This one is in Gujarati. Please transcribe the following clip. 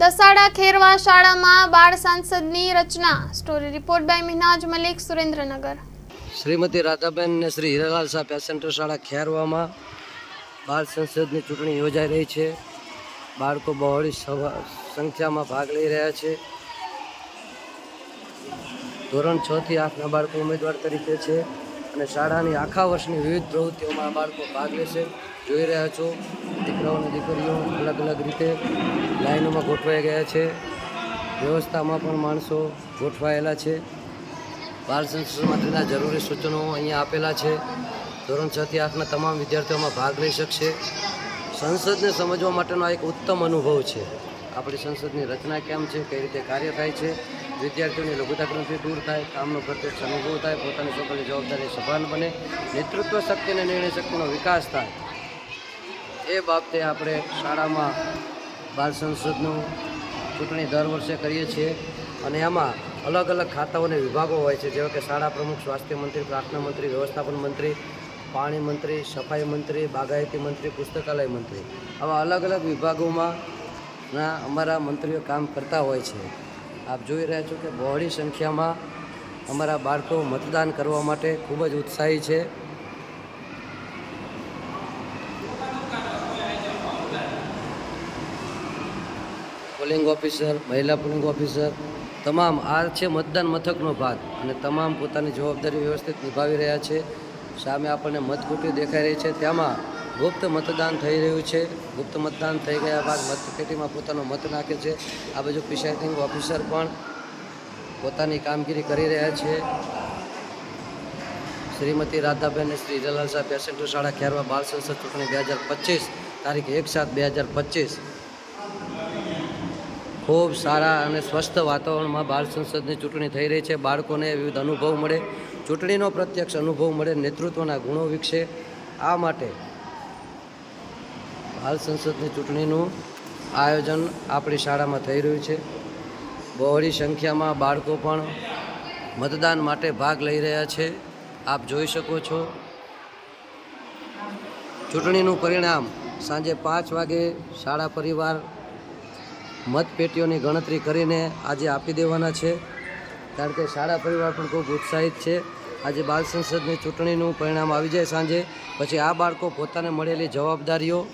દસાડા ખેરવા શાળામાં બાળ સાંસદની રચના. Story report by Mihnaj Malik, Surendranagar. Shrimati Radhaben અને શ્રી હીરાલાલ શાહ પેસેન્ટર શાળા ખેરવામાં બાળ સંસદની ચૂંટણી યોજાઈ રહી છે. બાળકો બહોળી સંખ્યામાં ભાગ લઈ રહ્યા છે. ધોરણ છ થી આઠના બાળકો ઉમેદવાર તરીકે છે અને શાળાની આખા વર્ષની વિવિધ પ્રવૃત્તિઓમાં બાળકો ભાગ લેશે. જોઈ રહ્યા છો. દીકરાઓ અને દીકરીઓ અલગ અલગ રીતે લાઈનોમાં ગોઠવાઈ ગયા છે. વ્યવસ્થામાં પણ માણસો ગોઠવાયેલા છે. બાળ સંસદ માટેના જરૂરી સૂચનો અહીંયા આપેલા છે. ધોરણ છ થી આઠના તમામ વિદ્યાર્થીઓમાં ભાગ લઈ શકશે. સંસદને સમજવા માટેનો આ એક ઉત્તમ અનુભવ છે. આપણી સંસદની રચના કેમ છે, કઈ રીતે કાર્ય થાય છે, વિદ્યાર્થીઓની લઘુતાકરણથી દૂર થાય, કામનો પ્રત્યક્ષ અનુભવ થાય, પોતાની છોકરીની જવાબદારી સભાન બને, નેતૃત્વ શક્તિ અને નિર્ણય શક્તિનો વિકાસ થાય. એ બાબતે આપણે શાળામાં બાળ સંસદનું ચૂંટણી દર વર્ષે કરીએ છીએ. અને એમાં અલગ અલગ ખાતાઓને વિભાગો હોય છે. જેવા કે શાળા પ્રમુખ, સ્વાસ્થ્ય મંત્રી, પ્રાર્થના મંત્રી, વ્યવસ્થાપન મંત્રી, પાણી મંત્રી, સફાઈ મંત્રી, બાગાયતી મંત્રી, પુસ્તકાલય મંત્રી. આવા અલગ અલગ વિભાગોમાં ના અમારા મંત્રીઓ કામ કરતા હોય છે. આપ જોઈ રહ્યા છો કે બહોળી સંખ્યામાં અમારા બાળકો મતદાન કરવા માટે ખૂબ જ ઉત્સાહી છે. પોલિંગ ઓફિસર, મહિલા પોલિંગ ઓફિસર, તમામ આ છે મતદાન મથકનો ભાગ અને તમામ પોતાની જવાબદારી વ્યવસ્થિત નિભાવી રહ્યા છે. સામે આપણને મતકૂટી દેખાઈ રહી છે. તેમાં ગુપ્ત મતદાન થઈ રહ્યું છે. ગુપ્ત મતદાન થઈ ગયા બાદ મતપેટીમાં પોતાનો મત નાખે છે. આ બાજુ પ્રિસાઇડિંગ ઓફિસર પણ પોતાની કામગીરી કરી રહ્યા છે. શ્રીમતી રાધાબેન શ્રી જલાલ સાહેબ પેસેન્ટર શાળા ખેરવા બાળ સંસદ ચૂંટણી બે હજાર પચીસ તારીખ એક સાત બે હજાર પચીસ. ખૂબ સારા અને સ્વસ્થ વાતાવરણમાં બાળ સંસદની ચૂંટણી થઈ રહી છે. બાળકોને વિવિધ અનુભવ મળે. ચૂંટણીનો પ્રત્યક્ષ અનુભવ મળે. નેતૃત્વના ગુણો વિકસે. આ માટે બાળ સંસદની ચૂંટણીનું આયોજન આપણી શાળામાં થઈ રહ્યું છે. બહોળી સંખ્યામાં બાળકો પણ મતદાન માટે ભાગ લઈ રહ્યા છે. આપ જોઈ શકો છો. ચૂંટણીનું પરિણામ સાંજે પાંચ વાગે શાળા પરિવાર મતપેટીઓની ગણતરી કરીને આજે આપી દેવાના છે. કારણ કે શાળા પરિવાર પણ ખૂબ ઉત્સાહિત છે. આજે બાળ સંસદની ચૂંટણીનું પરિણામ આવી જાય સાંજે. પછી આ બાળકો પોતાને મળેલી જવાબદારીઓ